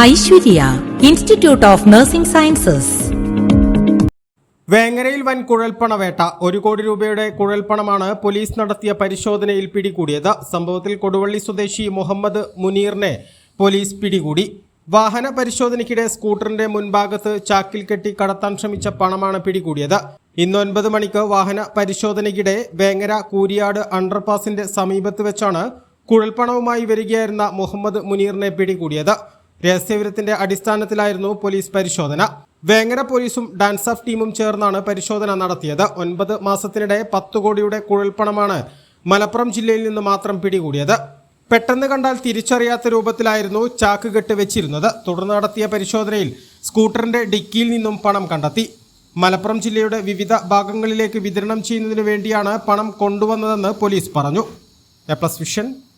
Aishwarya Institute of Nursing Sciences വേങ്ങരയിൽ വൻ കുഴൽപ്പണവേട്ട. ഒരു കോടി രൂപയുടെ കുഴൽപ്പണമാണ് പോലീസ് നടത്തിയ പരിശോധനയിൽ പിടികൂടിയത്. സംഭവത്തിൽ കൊടുവള്ളി സ്വദേശി മുഹമ്മദ് മുനീറിനെ പോലീസ് പിടികൂടി. വാഹന പരിശോധനയ്ക്കിടെ സ്കൂട്ടറിന്റെ മുൻഭാഗത്ത് ചാക്കിൽ കെട്ടി കടത്താൻ ശ്രമിച്ച പണമാണ് പിടികൂടിയത്. ഇന്ന് ഒൻപത് മണിക്ക് വാഹന പരിശോധനയ്ക്കിടെ വേങ്ങര കൂരിയാട് അണ്ടർപാസിന്റെ സമീപത്ത് വെച്ചാണ് കുഴൽപ്പണവുമായി വരികയായിരുന്ന മുഹമ്മദ് മുനീറിനെ പിടികൂടിയത്. രഹസ്യവിവരത്തിന്റെ അടിസ്ഥാനത്തിലായിരുന്നു പോലീസ് പരിശോധന. വേങ്ങര പോലീസും ഡാൻസ് ഓഫ് ടീമും ചേർന്നാണ് പരിശോധന നടത്തിയത്. ഒൻപത് മാസത്തിനിടെ പത്ത് കോടിയുടെ കുഴൽപ്പണമാണ് മലപ്പുറം ജില്ലയിൽ നിന്ന് മാത്രം പിടികൂടിയത്. പെട്ടെന്ന് കണ്ടാൽ തിരിച്ചറിയാത്ത രൂപത്തിലായിരുന്നു ചാക്ക് കെട്ട് വെച്ചിരുന്നത്. തുടർന്ന് നടത്തിയ പരിശോധനയിൽ സ്കൂട്ടറിന്റെ ഡിക്കിയിൽ നിന്നും പണം കണ്ടെത്തി. മലപ്പുറം ജില്ലയുടെ വിവിധ ഭാഗങ്ങളിലേക്ക് വിതരണം ചെയ്യുന്നതിനു വേണ്ടിയാണ് പണം കൊണ്ടുവന്നതെന്ന് പോലീസ് പറഞ്ഞു. A plus Vision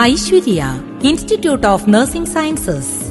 Aishwarya Institute of Nursing Sciences